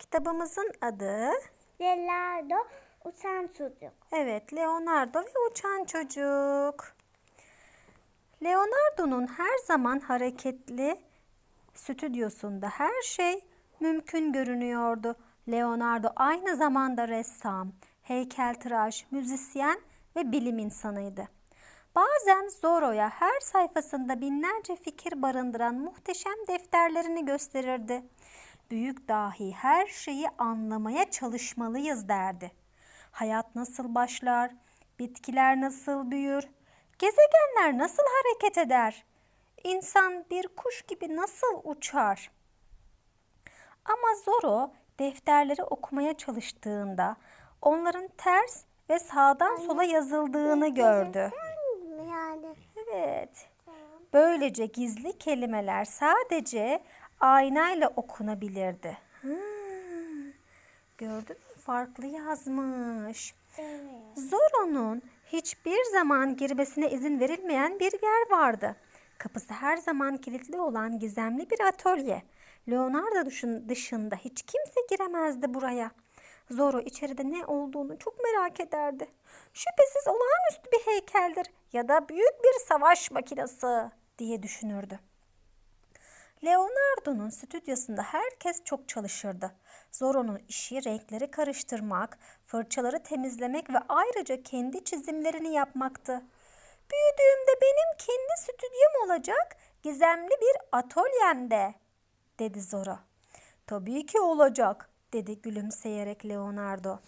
Kitabımızın adı Leonardo uçan çocuk. Evet, Leonardo ve Uçan Çocuk. Leonardo'nun her zaman hareketli stüdyosunda her şey mümkün görünüyordu. Leonardo aynı zamanda ressam, heykeltıraş, müzisyen ve bilim insanıydı. Bazen Zorro'ya her sayfasında binlerce fikir barındıran muhteşem defterlerini gösterirdi. Büyük dahi her şeyi anlamaya çalışmalıyız derdi. Hayat nasıl başlar? Bitkiler nasıl büyür? Gezegenler nasıl hareket eder? İnsan bir kuş gibi nasıl uçar? Ama Zorro defterleri okumaya çalıştığında onların ters ve sağdan sola yazıldığını gördü. Evet. Böylece gizli kelimeler sadece aynayla okunabilirdi. Ha, gördün mü? Farklı yazmış. evet. Zorro'nun hiçbir zaman girmesine izin verilmeyen bir yer vardı. Kapısı her zaman kilitli olan gizemli bir atölye. Leonardo dışın- dışında hiç kimse giremezdi buraya. Zorro içeride ne olduğunu çok merak ederdi. Şüphesiz olağanüstü bir heykeldir ya da büyük bir savaş makinesi diye düşünürdü. Leonardo'nun stüdyosunda herkes çok çalışırdı. Zorro'nun işi renkleri karıştırmak, fırçaları temizlemek ve ayrıca kendi çizimlerini yapmaktı. Büyüdüğümde benim kendi stüdyom olacak, gizemli bir atölyemde, dedi Zorro. Tabii ki olacak, dedi gülümseyerek Leonardo.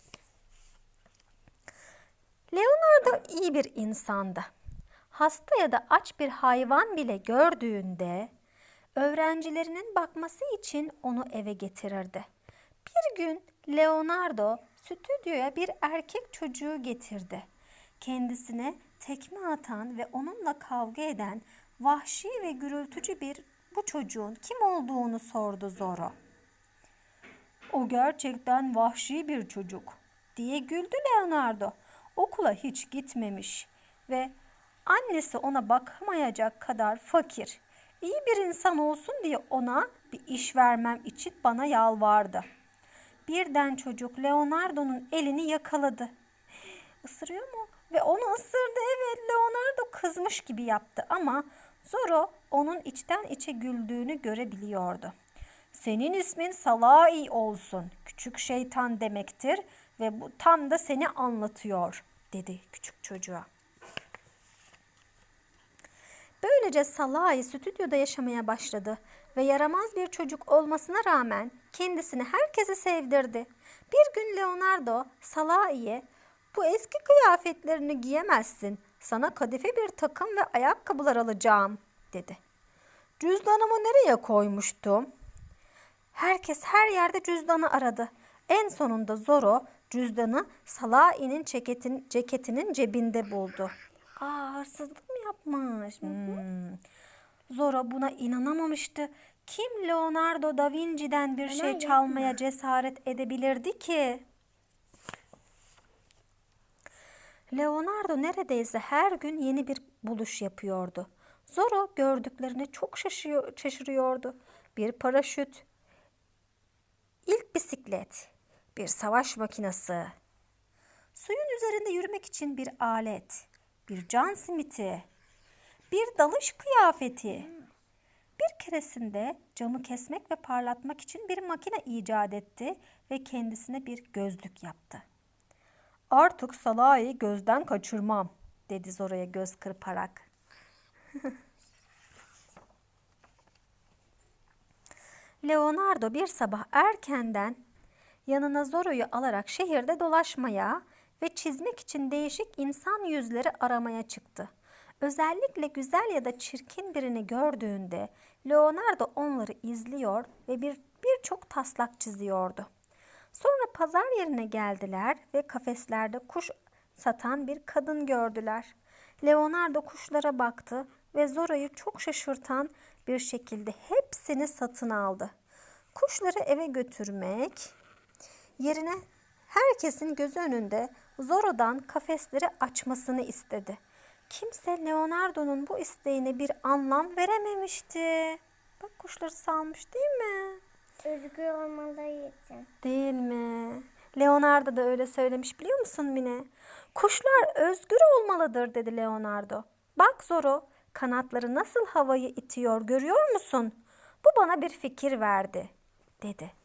Leonardo iyi bir insandı. Hasta ya da aç bir hayvan bile gördüğünde öğrencilerinin bakması için onu eve getirirdi. Bir gün Leonardo stüdyoya bir erkek çocuğu getirdi. Kendisine tekme atan ve onunla kavga eden vahşi ve gürültücü bir bu çocuğun kim olduğunu sordu Zorro. O gerçekten vahşi bir çocuk diye güldü Leonardo. Okula hiç gitmemiş ve annesi ona bakamayacak kadar fakir. İyi bir insan olsun diye ona bir iş vermem için bana yalvardı. Birden çocuk Leonardo'nun elini yakaladı. Isırıyor mu? Ve onu ısırdı. Evet Leonardo kızmış gibi yaptı ama Zorro onun içten içe güldüğünü görebiliyordu. Senin ismin Salai olsun. Küçük şeytan demektir ve bu tam da seni anlatıyor dedi küçük çocuğa. Böylece Salai stüdyoda yaşamaya başladı ve yaramaz bir çocuk olmasına rağmen kendisini herkese sevdirdi. Bir gün Leonardo Salai'ye bu eski kıyafetlerini giyemezsin. Sana kadife bir takım ve ayakkabılar alacağım dedi. Cüzdanımı nereye koymuştum? Herkes her yerde cüzdanı aradı. En sonunda Zoro cüzdanı Salai'nin ceketin, ceketinin cebinde buldu. Aa hırsızlık mı yapmış? Hmm. Zoro buna inanamamıştı. Kim Leonardo da Vinci'den bir şey yapma. çalmaya cesaret edebilirdi ki? Leonardo neredeyse her gün yeni bir buluş yapıyordu. Zoro gördüklerine çok şaşıyor, şaşırıyordu. Bir paraşüt, ilk bisiklet, bir savaş makinesi, suyun üzerinde yürümek için bir alet, bir can simiti, bir dalış kıyafeti. Bir keresinde camı kesmek ve parlatmak için bir makine icat etti ve kendisine bir gözlük yaptı. Artık Salah'ı gözden kaçırmam, dedi Zora'ya göz kırparak. Leonardo bir sabah erkenden yanına Zorro'yu alarak şehirde dolaşmaya ve çizmek için değişik insan yüzleri aramaya çıktı. Özellikle güzel ya da çirkin birini gördüğünde Leonardo onları izliyor ve bir birçok taslak çiziyordu. Sonra pazar yerine geldiler ve kafeslerde kuş satan bir kadın gördüler. Leonardo kuşlara baktı ve Zora'yı çok şaşırtan bir şekilde hepsini satın aldı. Kuşları eve götürmek yerine herkesin gözü önünde Zora'dan kafesleri açmasını istedi. Kimse Leonardo'nun bu isteğine bir anlam verememişti. Bak kuşları salmış değil mi? Özgür olmaları için. Değil Leonardo da öyle söylemiş biliyor musun Mine? Kuşlar özgür olmalıdır dedi Leonardo. Bak Zoro, kanatları nasıl havayı itiyor görüyor musun? Bu bana bir fikir verdi dedi.